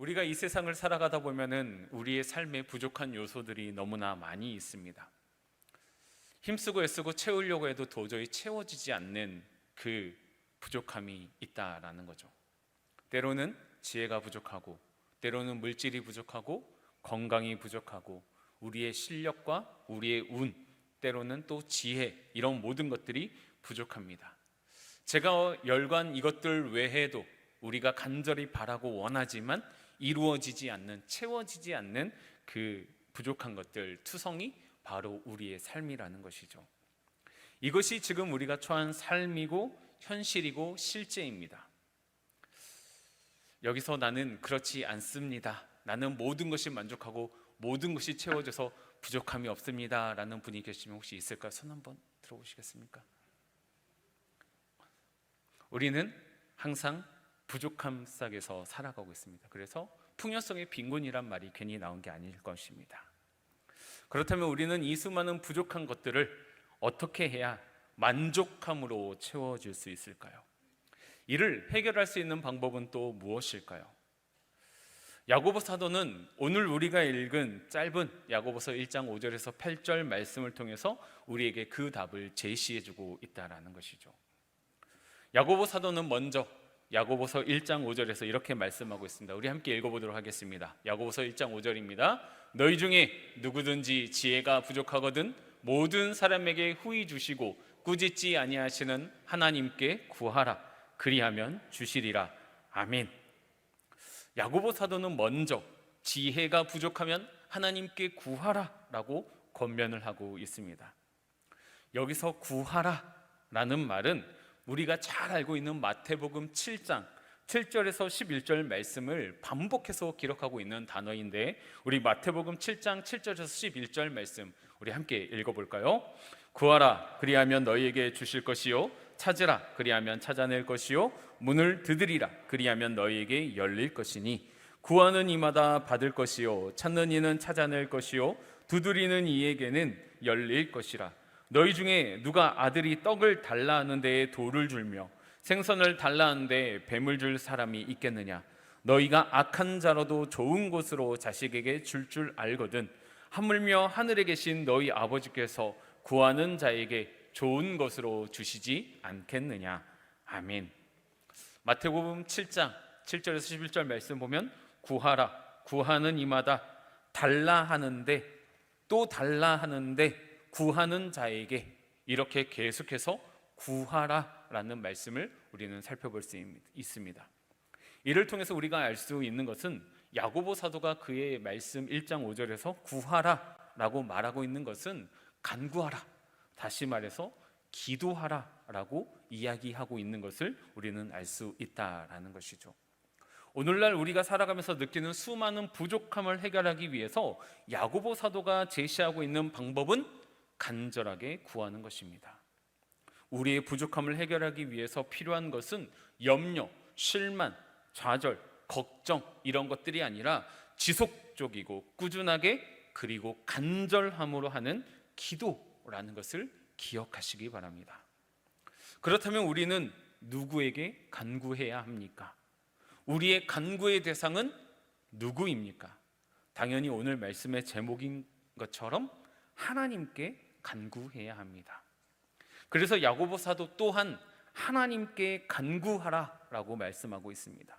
우리가 이 세상을 살아가다 보면은 우리의 삶에 부족한 요소들이 너무나 많이 있습니다. 힘쓰고 애쓰고 채우려고 해도 도저히 채워지지 않는 그 부족함이 있다라는 거죠. 때로는 지혜가 부족하고, 때로는 물질이 부족하고, 건강이 부족하고, 우리의 실력과 우리의 운, 때로는 또 지혜, 이런 모든 것들이 부족합니다. 제가 열관 이것들 외에도 우리가 간절히 바라고 원하지만 이루어지지 않는, 채워지지 않는 그 부족한 것들, 투성이 바로 우리의 삶이라는 것이죠. 이것이 지금 우리가 처한 삶이고 현실이고 실제입니다. 여기서 나는 그렇지 않습니다. 나는 모든 것이 만족하고 모든 것이 채워져서 부족함이 없습니다. 라는 분이 계시면 혹시 있을까요? 손 한번 들어보시겠습니까? 우리는 항상 부족함 속에서 살아가고 있습니다. 그래서 풍요성의 빈곤이란 말이 괜히 나온 게 아닐 것입니다. 그렇다면 우리는 이 수많은 부족한 것들을 어떻게 해야 만족함으로 채워질 수 있을까요? 이를 해결할 수 있는 방법은 또 무엇일까요? 야고보 사도는 오늘 우리가 읽은 짧은 야고보서 1장 5절에서 8절 말씀을 통해서 우리에게 그 답을 제시해 주고 있다라는 것이죠. 야고보 사도는 먼저 야고보서 1장 5절에서 이렇게 말씀하고 있습니다. 우리 함께 읽어 보도록 하겠습니다. 야고보서 1장 5절입니다. 너희 중에 누구든지 지혜가 부족하거든 모든 사람에게 후히 주시고 꾸짖지 아니하시는 하나님께 구하라 그리하면 주시리라. 아멘. 야고보 사도는 먼저 지혜가 부족하면 하나님께 구하라라고 권면을 하고 있습니다. 여기서 구하라라는 말은 우리가 잘 알고 있는 마태복음 7장 7절에서 11절 말씀을 반복해서 기록하고 있는 단어인데 우리 마태복음 7장 7절에서 11절 말씀 우리 함께 읽어 볼까요? 구하라 그리하면 너희에게 주실 것이요. 찾으라 그리하면 찾아낼 것이요. 문을 두드리라 그리하면 너희에게 열릴 것이니. 구하는 이마다 받을 것이요. 찾는 이는 찾아낼 것이요. 두드리는 이에게는 열릴 것이라 너희 중에 누가 아들이 떡을 달라 하는데 돌을 줄며 생선을 달라 하는데 뱀을 줄 사람이 있겠느냐? 너희가 악한 자로도 좋은 곳으로 자식에게 줄줄 알거든. 하물며 하늘에 계신 너희 아버지께서 구하는 자에게 좋은 것으로 주시지 않겠느냐? 아멘. 마태복음 7장 7절에서 11절 말씀 보면 구하라 구하는 이마다 달라 하는데 또 달라 하는데 구하는 자에게 이렇게 계속해서 구하라라는 말씀을 우리는 살펴볼 수 있습니다. 이를 통해서 우리가 알 수 있는 것은 야고보 사도가 그의 말씀 1장 5절에서 구하라라고 말하고 있는 것은 간구하라. 다시 말해서 기도하라라고 이야기하고 있는 것을 우리는 알 수 있다라는 것이죠. 오늘날 우리가 살아가면서 느끼는 수많은 부족함을 해결하기 위해서 야고보 사도가 제시하고 있는 방법은 간절하게 구하는 것입니다. 우리의 부족함을 해결하기 위해서 필요한 것은 염려, 실만, 좌절, 걱정 이런 것들이 아니라 지속적이고 꾸준하게 그리고 간절함으로 하는 기도라는 것을 기억하시기 바랍니다. 그렇다면 우리는 누구에게 간구해야 합니까? 우리의 간구의 대상은 누구입니까? 당연히 오늘 말씀의 제목인 것처럼 하나님께 간구해야 합니다. 그래서 야고보 사도 또한 하나님께 간구하라라고 말씀하고 있습니다.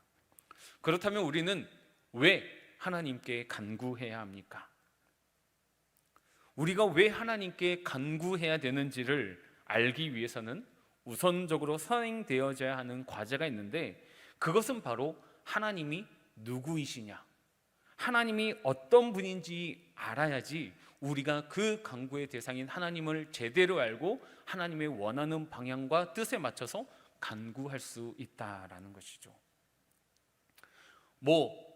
그렇다면 우리는 왜 하나님께 간구해야 합니까? 우리가 왜 하나님께 간구해야 되는지를 알기 위해서는 우선적으로 선행되어져야 하는 과제가 있는데 그것은 바로 하나님이 누구이시냐, 하나님이 어떤 분인지 알아야지 우리가 그 간구의 대상인 하나님을 제대로 알고 하나님의 원하는 방향과 뜻에 맞춰서 간구할 수 있다라는 것이죠. 뭐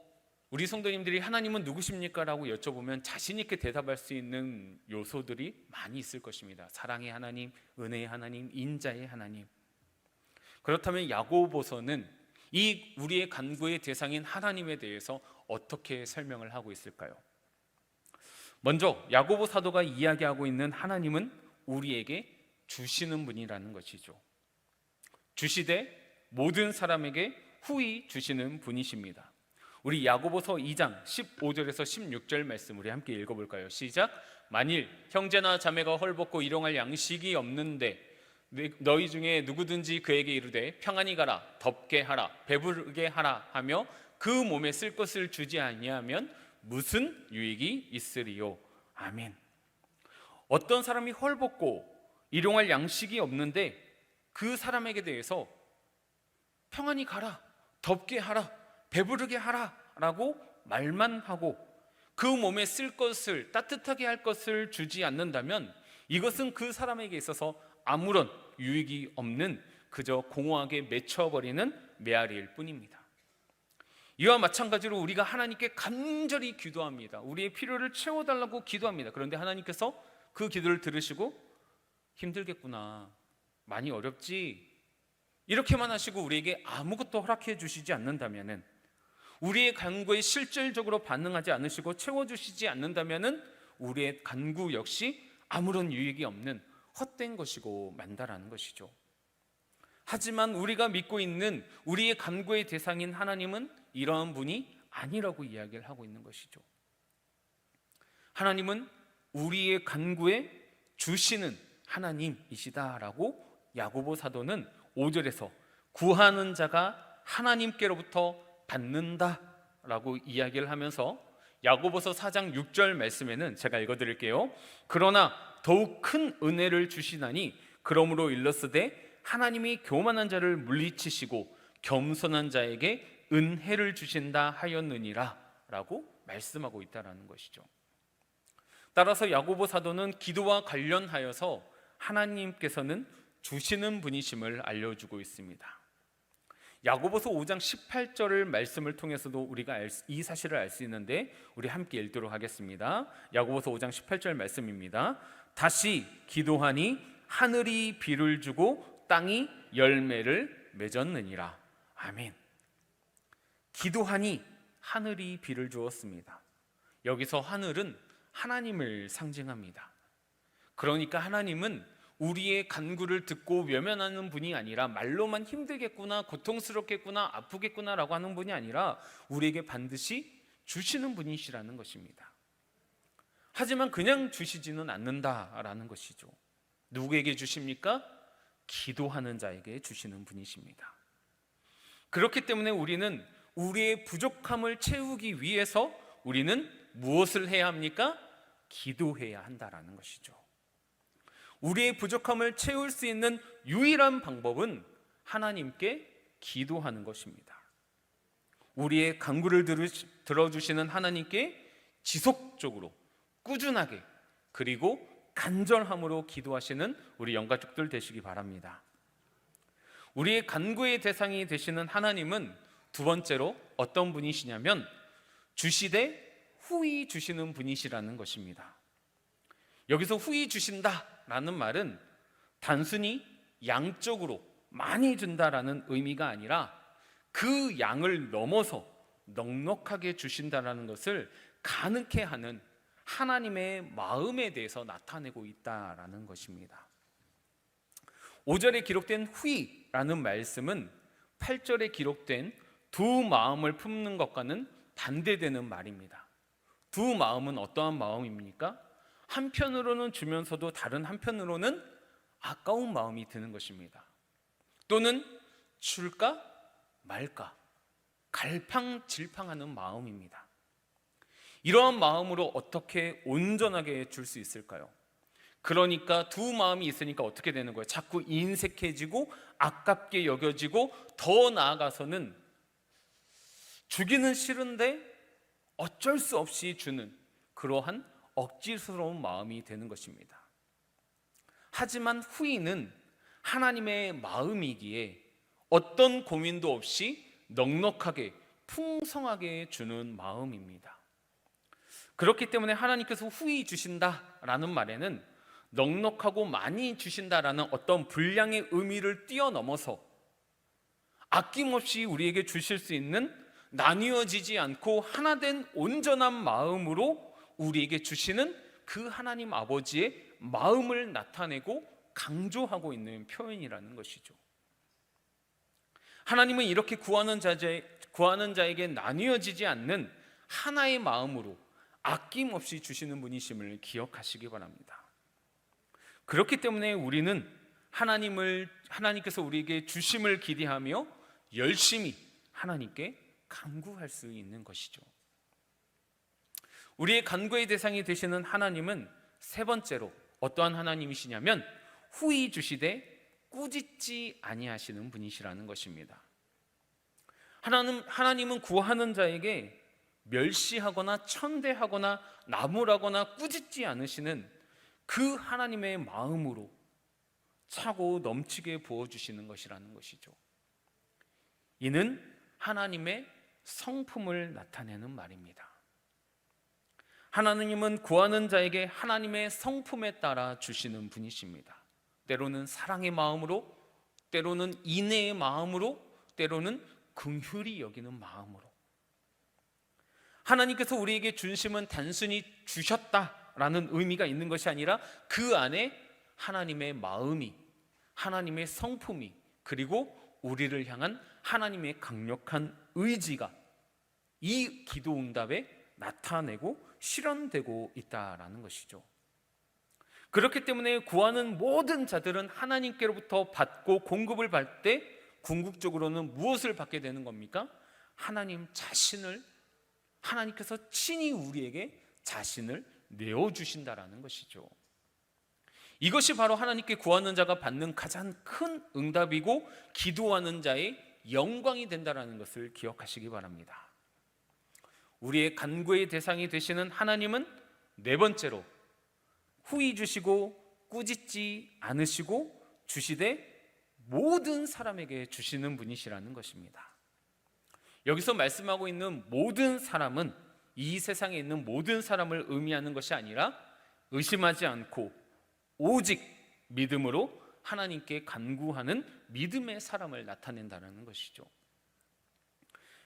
우리 성도님들이 하나님은 누구십니까라고 여쭤보면 자신 있게 대답할 수 있는 요소들이 많이 있을 것입니다. 사랑의 하나님, 은혜의 하나님, 인자의 하나님. 그렇다면 야고보서는 이 우리의 간구의 대상인 하나님에 대해서 어떻게 설명을 하고 있을까요? 먼저 야고보 사도가 이야기하고 있는 하나님은 우리에게 주시는 분이라는 것이죠. 주시되 모든 사람에게 후히 주시는 분이십니다. 우리 야고보서 2장 15절에서 16절 말씀 우리 함께 읽어볼까요? 시작. 만일 형제나 자매가 헐벗고 일용할 양식이 없는데 네, 너희 중에 누구든지 그에게 이르되 평안히 가라 덥게 하라 배부르게 하라 하며 그 몸에 쓸 것을 주지 아니하면 무슨 유익이 있으리요 아멘 어떤 사람이 헐벗고 일용할 양식이 없는데 그 사람에게 대해서 평안히 가라 덥게 하라 배부르게 하라 라고 말만 하고 그 몸에 쓸 것을 따뜻하게 할 것을 주지 않는다면 이것은 그 사람에게 있어서 아무런 유익이 없는 그저 공허하게 맺혀버리는 메아리일 뿐입니다. 이와 마찬가지로 우리가 하나님께 간절히 기도합니다. 우리의 필요를 채워달라고 기도합니다. 그런데 하나님께서 그 기도를 들으시고 힘들겠구나. 많이 어렵지. 이렇게만 하시고 우리에게 아무것도 허락해 주시지 않는다면은 우리의 간구에 실질적으로 반응하지 않으시고 채워주시지 않는다면은 우리의 간구 역시 아무런 유익이 없는 헛된 것이고 만다라는 것이죠. 하지만 우리가 믿고 있는 우리의 간구의 대상인 하나님은 이러한 분이 아니라고 이야기를 하고 있는 것이죠. 하나님은 우리의 간구에 주시는 하나님이시다라고 야고보 사도는 5절에서 구하는 자가 하나님께로부터 받는다라고 이야기를 하면서 야고보서 4장 6절 말씀에는 제가 읽어 드릴게요. 그러나 더욱 큰 은혜를 주시나니 그러므로 일러스되 하나님이 교만한 자를 물리치시고 겸손한 자에게 은혜를 주신다 하였느니라라고 말씀하고 있다라는 것이죠. 따라서 야고보 사도는 기도와 관련하여서 하나님께서는 주시는 분이심을 알려주고 있습니다. 야고보서 5장 18절을 말씀을 통해서도 우리가 이 사실을 알 수 있는데 우리 함께 읽도록 하겠습니다. 야고보서 5장 18절 말씀입니다. 다시 기도하니 하늘이 비를 주고 땅이 열매를 맺었느니라. 아멘. 기도하니 하늘이 비를 주었습니다. 여기서 하늘은 하나님을 상징합니다. 그러니까 하나님은 우리의 간구를 듣고 외면하는 분이 아니라 말로만 힘들겠구나, 고통스럽겠구나, 아프겠구나라고 하는 분이 아니라 우리에게 반드시 주시는 분이시라는 것입니다. 하지만 그냥 주시지는 않는다라는 것이죠. 누구에게 주십니까? 기도하는 자에게 주시는 분이십니다. 그렇기 때문에 우리는 우리의 부족함을 채우기 위해서 우리는 무엇을 해야 합니까? 기도해야 한다라는 것이죠. 우리의 부족함을 채울 수 있는 유일한 방법은 하나님께 기도하는 것입니다. 우리의 간구를 들어주시는 하나님께 지속적으로 꾸준하게 그리고 간절함으로 기도하시는 우리 영가족들 되시기 바랍니다. 우리의 간구의 대상이 되시는 하나님은 두 번째로 어떤 분이시냐면 주시되 후히 주시는 분이시라는 것입니다. 여기서 후히 주신다라는 말은 단순히 양적으로 많이 준다라는 의미가 아니라 그 양을 넘어서 넉넉하게 주신다라는 것을 가능케 하는 하나님의 마음에 대해서 나타내고 있다라는 것입니다. 5절에 기록된 후이라는 말씀은 8절에 기록된 두 마음을 품는 것과는 반대되는 말입니다. 두 마음은 어떠한 마음입니까? 한편으로는 주면서도 다른 한편으로는 아까운 마음이 드는 것입니다. 또는 줄까 말까 갈팡질팡하는 마음입니다. 이러한 마음으로 어떻게 온전하게 줄 수 있을까요? 그러니까 두 마음이 있으니까 어떻게 되는 거예요? 자꾸 인색해지고 아깝게 여겨지고 더 나아가서는 주기는 싫은데 어쩔 수 없이 주는 그러한 억지스러운 마음이 되는 것입니다. 하지만 후인은 하나님의 마음이기에 어떤 고민도 없이 넉넉하게 풍성하게 주는 마음입니다. 그렇기 때문에 하나님께서 후히 주신다라는 말에는 넉넉하고 많이 주신다라는 어떤 분량의 의미를 뛰어넘어서 아낌없이 우리에게 주실 수 있는 나뉘어지지 않고 하나된 온전한 마음으로 우리에게 주시는 그 하나님 아버지의 마음을 나타내고 강조하고 있는 표현이라는 것이죠. 하나님은 이렇게 구하는 자에 구하는 자에게 나뉘어지지 않는 하나의 마음으로 아낌없이 주시는 분이심을 기억하시기 바랍니다. 그렇기 때문에 우리는 하나님을 하나님께서 우리에게 주심을 기대하며 열심히 하나님께 간구할 수 있는 것이죠. 우리의 간구의 대상이 되시는 하나님은 세 번째로 어떠한 하나님이시냐면 후히 주시되 꾸짖지 아니하시는 분이시라는 것입니다. 하나님 하나님은 구하는 자에게 멸시하거나 천대하거나 나무라거나 꾸짖지 않으시는 그 하나님의 마음으로 차고 넘치게 부어 주시는 것이라는 것이죠. 이는 하나님의 성품을 나타내는 말입니다. 하나님은 구하는 자에게 하나님의 성품에 따라 주시는 분이십니다. 때로는 사랑의 마음으로, 때로는 인애의 마음으로, 때로는 긍휼히 여기는 마음으로. 하나님께서 우리에게 준심은 단순히 주셨다라는 의미가 있는 것이 아니라 그 안에 하나님의 마음이, 하나님의 성품이, 그리고 우리를 향한 하나님의 강력한 의지가 이 기도 응답에 나타내고 실현되고 있다라는 것이죠. 그렇기 때문에 구하는 모든 자들은 하나님께로부터 받고 공급을 받을 때 궁극적으로는 무엇을 받게 되는 겁니까? 하나님 자신을 하나님께서 친히 우리에게 자신을 내어 주신다라는 것이죠. 이것이 바로 하나님께 구하는 자가 받는 가장 큰 응답이고 기도하는 자의 영광이 된다라는 것을 기억하시기 바랍니다. 우리의 간구의 대상이 되시는 하나님은 네 번째로 후히 주시고 꾸짖지 않으시고 주시되 모든 사람에게 주시는 분이시라는 것입니다. 여기서 말씀하고 있는 모든 사람은 이 세상에 있는 모든 사람을 의미하는 것이 아니라 의심하지 않고 오직 믿음으로 하나님께 간구하는 믿음의 사람을 나타낸다는 것이죠.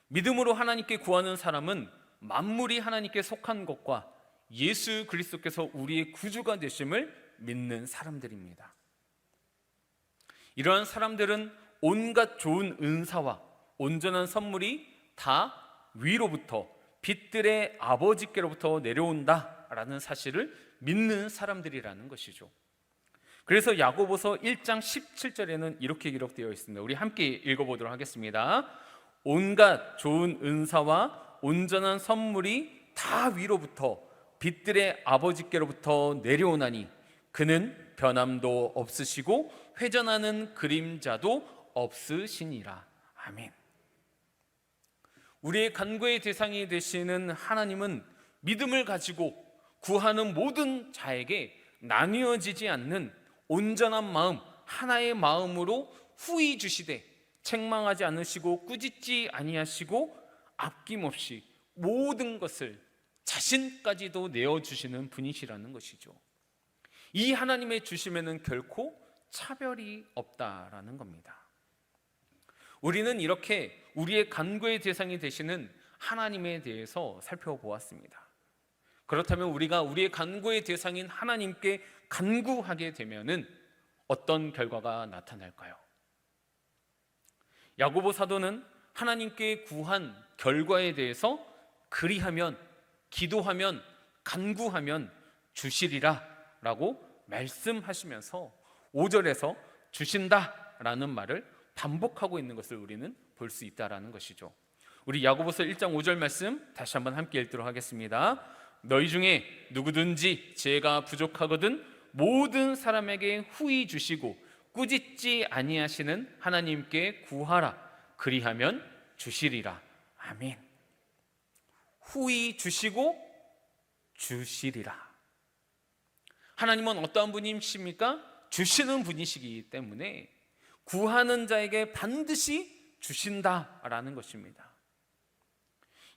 믿음으로 하나님께 구하는 사람은 만물이 하나님께 속한 것과 예수 그리스도께서 우리의 구주가 되심을 믿는 사람들입니다. 이러한 사람들은 온갖 좋은 은사와 온전한 선물이 다 위로부터 빛들의 아버지께로부터 내려온다라는 사실을 믿는 사람들이라는 것이죠. 그래서 야고보서 1장 17절에는 이렇게 기록되어 있습니다. 우리 함께 읽어 보도록 하겠습니다. 온갖 좋은 은사와 온전한 선물이 다 위로부터 빛들의 아버지께로부터 내려오나니 그는 변함도 없으시고 회전하는 그림자도 없으시니라. 아멘. 우리의 간구의 대상이 되시는 하나님은 믿음을 가지고 구하는 모든 자에게 나뉘어지지 않는 온전한 마음, 하나의 마음으로 후히 주시되 책망하지 않으시고 꾸짖지 아니하시고 아낌없이 모든 것을 자신까지도 내어 주시는 분이시라는 것이죠. 이 하나님의 주심에는 결코 차별이 없다라는 겁니다. 우리는 이렇게 우리의 간구의 대상이 되시는 하나님에 대해서 살펴보았습니다. 그렇다면 우리가 우리의 간구의 대상인 하나님께 간구하게 되면은 어떤 결과가 나타날까요? 야고보 사도는 하나님께 구한 결과에 대해서 그리하면 기도하면 간구하면 주시리라라고 말씀하시면서 5절에서 주신다라는 말을 반복하고 있는 것을 우리는 볼 수 있다라는 것이죠. 우리 야고보서 1장 5절 말씀 다시 한번 함께 읽도록 하겠습니다. 너희 중에 누구든지 죄가 부족하거든 모든 사람에게 후히 주시고 꾸짖지 아니하시는 하나님께 구하라 그리하면 주시리라. 아멘. 후히 주시고 주시리라. 하나님은 어떠한 분이십니까? 주시는 분이시기 때문에 구하는 자에게 반드시 주신다라는 것입니다.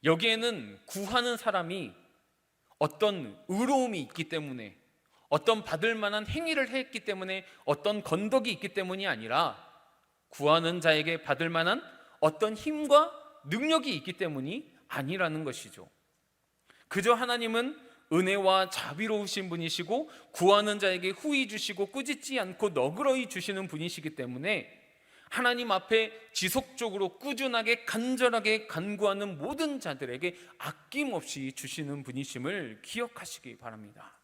여기에는 구하는 사람이 어떤 의로움이 있기 때문에 어떤 받을 만한 행위를 했기 때문에 어떤 건덕이 있기 때문이 아니라 구하는 자에게 받을 만한 어떤 힘과 능력이 있기 때문이 아니라는 것이죠. 그저 하나님은 은혜와 자비로우신 분이시고 구하는 자에게 후히 주시고 꾸짖지 않고 너그러이 주시는 분이시기 때문에 하나님 앞에 지속적으로 꾸준하게 간절하게 간구하는 모든 자들에게 아낌없이 주시는 분이심을 기억하시기 바랍니다.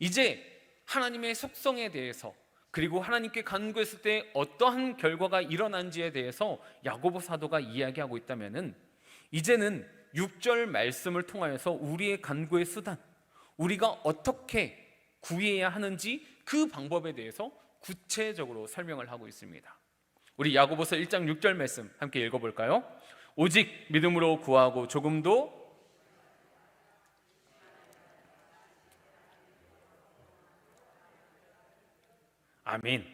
이제 하나님의 속성에 대해서 그리고 하나님께 간구했을 때 어떠한 결과가 일어난지에 대해서 야고보 사도가 이야기하고 있다면은 이제는 6절 말씀을 통하여서 우리의 간구의 수단, 우리가 어떻게 구해야 하는지 그 방법에 대해서 구체적으로 설명을 하고 있습니다. 우리 야고보서 1장 6절 말씀 함께 읽어 볼까요? 오직 믿음으로 구하고 조금도 아멘.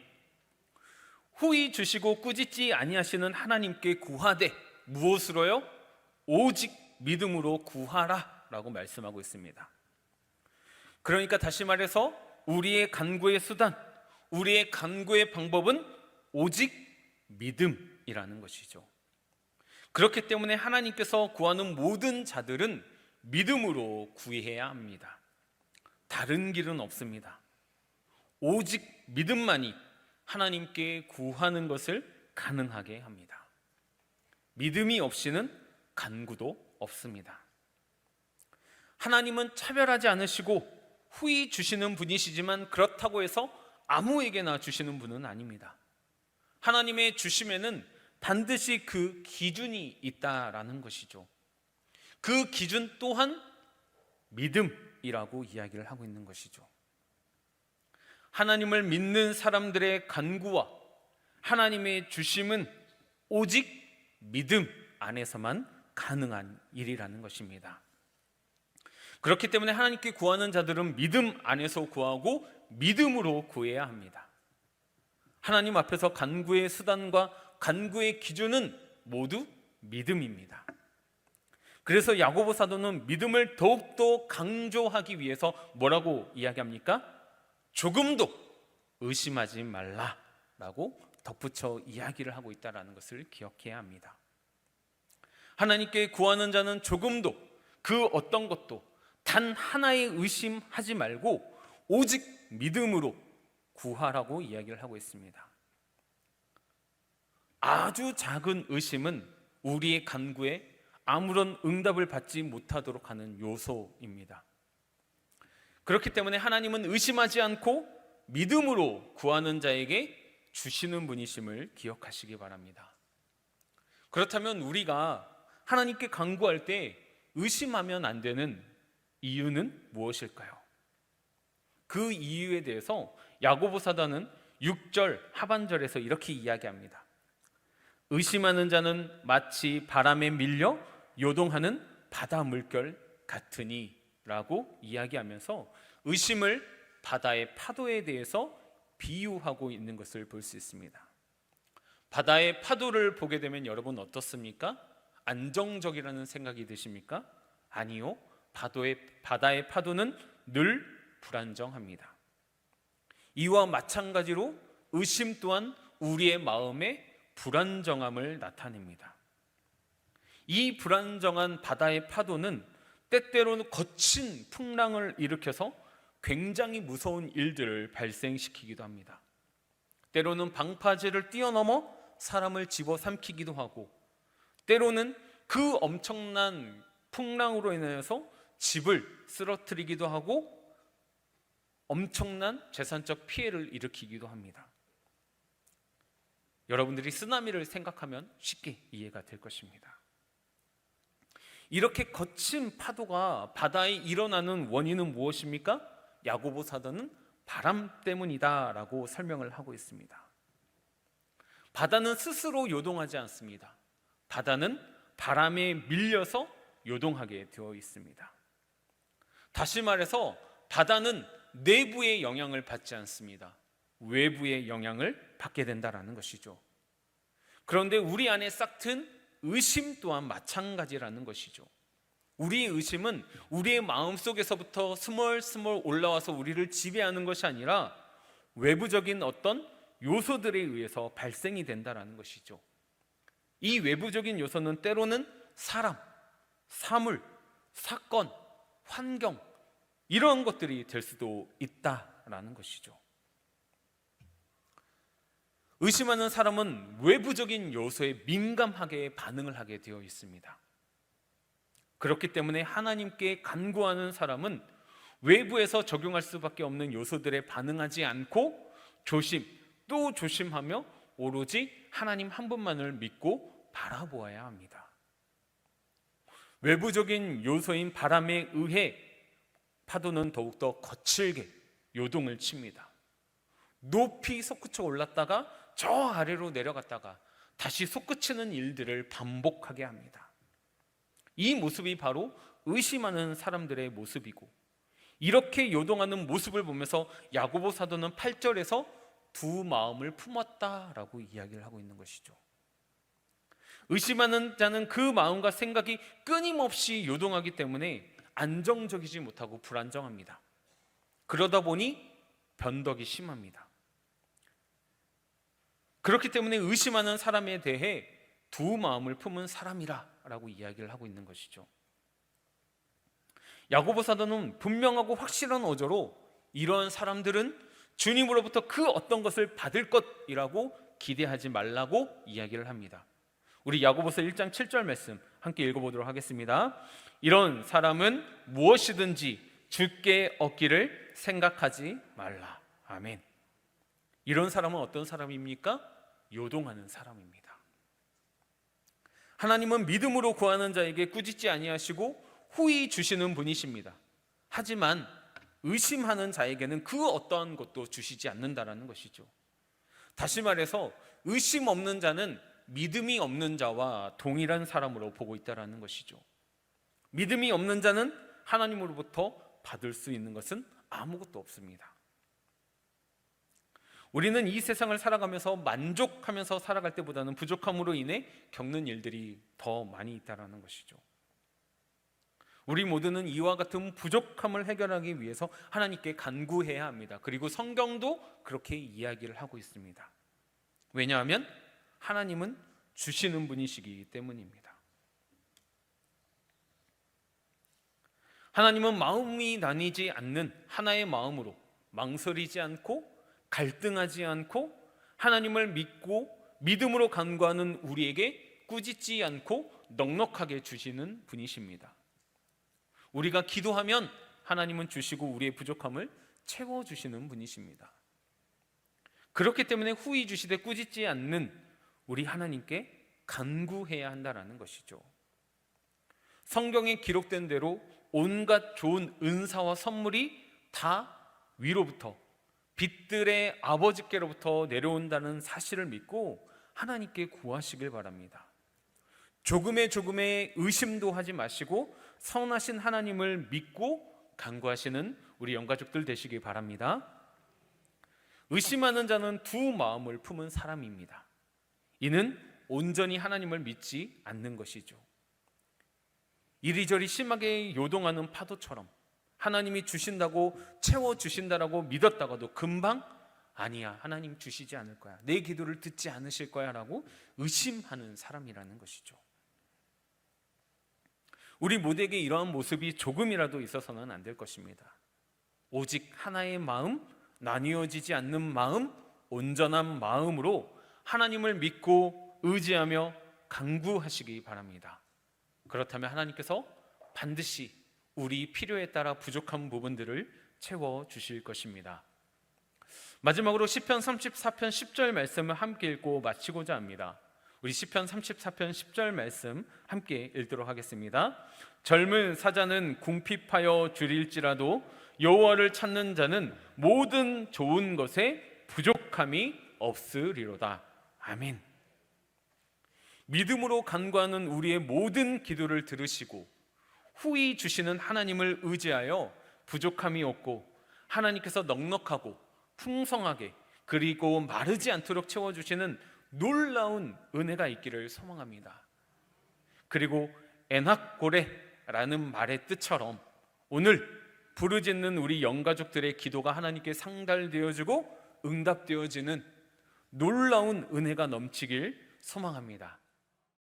후히 주시고 꾸짖지 아니하시는 하나님께 구하되 무엇으로요? 오직 믿음으로 구하라라고 말씀하고 있습니다. 그러니까 다시 말해서 우리의 간구의 수단, 우리의 간구의 방법은 오직 믿음이라는 것이죠. 그렇기 때문에 하나님께서 구하는 모든 자들은 믿음으로 구해야 합니다. 다른 길은 없습니다. 오직 믿음만이 하나님께 구하는 것을 가능하게 합니다. 믿음이 없이는 간구도 없습니다. 하나님은 차별하지 않으시고 후히 주시는 분이시지만 그렇다고 해서 아무에게나 주시는 분은 아닙니다. 하나님의 주심에는 반드시 그 기준이 있다라는 것이죠. 그 기준 또한 믿음이라고 이야기를 하고 있는 것이죠. 하나님을 믿는 사람들의 간구와 하나님의 주심은 오직 믿음 안에서만 가능한 일이라는 것입니다. 그렇기 때문에 하나님께 구하는 자들은 믿음 안에서 구하고 믿음으로 구해야 합니다. 하나님 앞에서 간구의 수단과 간구의 기준은 모두 믿음입니다. 그래서 야고보 사도는 믿음을 더욱더 강조하기 위해서 뭐라고 이야기합니까? 조금도 의심하지 말라라고 덧붙여 이야기를 하고 있다라는 것을 기억해야 합니다. 하나님께 구하는 자는 조금도 그 어떤 것도 단 하나의 의심하지 말고 오직 믿음으로 구하라고 이야기를 하고 있습니다. 아주 작은 의심은 우리의 간구에 아무런 응답을 받지 못하도록 하는 요소입니다. 그렇기 때문에 하나님은 의심하지 않고 믿음으로 구하는 자에게 주시는 분이심을 기억하시기 바랍니다. 그렇다면 우리가 하나님께 간구할 때 의심하면 안 되는 이유는 무엇일까요? 그 이유에 대해서 야고보 사도는 6절 하반절에서 이렇게 이야기합니다. 의심하는 자는 마치 바람에 밀려 요동하는 바다 물결 같으니라고 이야기하면서 의심을 바다의 파도에 대해서 비유하고 있는 것을 볼 수 있습니다. 바다의 파도를 보게 되면 여러분 어떻습니까? 안정적이라는 생각이 드십니까? 아니요. 파도의 바다의 파도는 늘 불안정합니다. 이와 마찬가지로 의심 또한 우리의 마음의 불안정함을 나타냅니다. 이 불안정한 바다의 파도는 때때로는 거친 풍랑을 일으켜서 굉장히 무서운 일들을 발생시키기도 합니다. 때로는 방파제를 뛰어넘어 사람을 집어삼키기도 하고 때로는 그 엄청난 풍랑으로 인해서 집을 쓰러뜨리기도 하고 엄청난 재산적 피해를 일으키기도 합니다. 여러분들이 쓰나미를 생각하면 쉽게 이해가 될 것입니다. 이렇게 거친 파도가 바다에 일어나는 원인은 무엇입니까? 야고보 사도는 바람 때문이다라고 설명을 하고 있습니다. 바다는 스스로 요동하지 않습니다. 바다는 바람에 밀려서 요동하게 되어 있습니다. 다시 말해서 바다는 내부의 영향을 받지 않습니다. 외부의 영향을 받게 된다라는 것이죠. 그런데 우리 안에 싹튼 의심 또한 마찬가지라는 것이죠. 우리의 의심은 우리의 마음 속에서부터 스멀스멀 올라와서 우리를 지배하는 것이 아니라 외부적인 어떤 요소들에 의해서 발생이 된다라는 것이죠. 이 외부적인 요소는 때로는 사람, 사물, 사건, 환경 이런 것들이 될 수도 있다라는 것이죠. 의심하는 사람은 외부적인 요소에 민감하게 반응을 하게 되어 있습니다. 그렇기 때문에 하나님께 간구하는 사람은 외부에서 적용할 수밖에 없는 요소들에 반응하지 않고 조심 또 조심하며 오로지 하나님 한 분만을 믿고 바라보아야 합니다. 외부적인 요소인 바람에 의해 파도는 더욱더 거칠게 요동을 칩니다. 높이 솟구쳐 올랐다가 저 아래로 내려갔다가 다시 솟구치는 일들을 반복하게 합니다. 이 모습이 바로 의심하는 사람들의 모습이고 이렇게 요동하는 모습을 보면서 야고보 사도는 8절에서 두 마음을 품었다라고 이야기를 하고 있는 것이죠. 의심하는 자는 그 마음과 생각이 끊임없이 요동하기 때문에 안정적이지 못하고 불안정합니다. 그러다 보니 변덕이 심합니다. 그렇기 때문에 의심하는 사람에 대해 두 마음을 품은 사람이라라고 이야기를 하고 있는 것이죠. 야고보 사도는 분명하고 확실한 어조로 이러한 사람들은 주님으로부터 그 어떤 것을 받을 것이라고 기대하지 말라고 이야기를 합니다. 우리 야고보서 1장 7절 말씀 함께 읽어보도록 하겠습니다. 이런 사람은 무엇이든지 주께 얻기를 생각하지 말라. 아멘. 이런 사람은 어떤 사람입니까? 요동하는 사람입니다. 하나님은 믿음으로 구하는 자에게 꾸짖지 아니하시고 후히 주시는 분이십니다. 하지만 의심하는 자에게는 그 어떠한 것도 주시지 않는다라는 것이죠. 다시 말해서 의심 없는 자는 믿음이 없는 자와 동일한 사람으로 보고 있다라는 것이죠. 믿음이 없는 자는 하나님으로부터 받을 수 있는 것은 아무것도 없습니다. 우리는 이 세상을 살아가면서 만족하면서 살아갈 때보다는 부족함으로 인해 겪는 일들이 더 많이 있다라는 것이죠. 우리 모두는 이와 같은 부족함을 해결하기 위해서 하나님께 간구해야 합니다. 그리고 성경도 그렇게 이야기를 하고 있습니다. 왜냐하면 하나님은 주시는 분이시기 때문입니다. 하나님은 마음이 나뉘지 않는 하나의 마음으로 망설이지 않고 갈등하지 않고 하나님을 믿고 믿음으로 간구하는 우리에게 꾸짖지 않고 넉넉하게 주시는 분이십니다. 우리가 기도하면 하나님은 주시고 우리의 부족함을 채워 주시는 분이십니다. 그렇기 때문에 후히 주시되 꾸짖지 않는 우리 하나님께 간구해야 한다라는 것이죠. 성경에 기록된 대로 온갖 좋은 은사와 선물이 다 위로부터 빛들의 아버지께로부터 내려온다는 사실을 믿고 하나님께 구하시길 바랍니다. 조금의 조금의 의심도 하지 마시고 선하신 하나님을 믿고 간구하시는 우리 영가족들 되시기 바랍니다. 의심하는 자는 두 마음을 품은 사람입니다. 이는 온전히 하나님을 믿지 않는 것이죠. 이리저리 심하게 요동하는 파도처럼 하나님이 주신다고 채워 주신다라고 믿었다가도 금방 아니야 하나님 주시지 않을 거야 내 기도를 듣지 않으실 거야라고 의심하는 사람이라는 것이죠. 우리 모두에게 이러한 모습이 조금이라도 있어서는 안 될 것입니다. 오직 하나의 마음, 나뉘어지지 않는 마음, 온전한 마음으로 하나님을 믿고 의지하며 강구하시기 바랍니다. 그렇다면 하나님께서 반드시 우리 필요에 따라 부족한 부분들을 채워 주실 것입니다. 마지막으로 시편 34편 10절 말씀을 함께 읽고 마치고자 합니다. 우리 시편 34편 10절 말씀 함께 읽도록 하겠습니다. 젊은 사자는 궁핍하여 줄일지라도 여호와를 찾는 자는 모든 좋은 것에 부족함이 없으리로다. 아멘. 믿음으로 간구하는 우리의 모든 기도를 들으시고 후히 주시는 하나님을 의지하여 부족함이 없고 하나님께서 넉넉하고 풍성하게 그리고 마르지 않도록 채워주시는 놀라운 은혜가 있기를 소망합니다. 그리고 에낙고레라는 말의 뜻처럼 오늘 부르짖는 우리 영가족들의 기도가 하나님께 상달되어지고 응답되어지는 놀라운 은혜가 넘치길 소망합니다.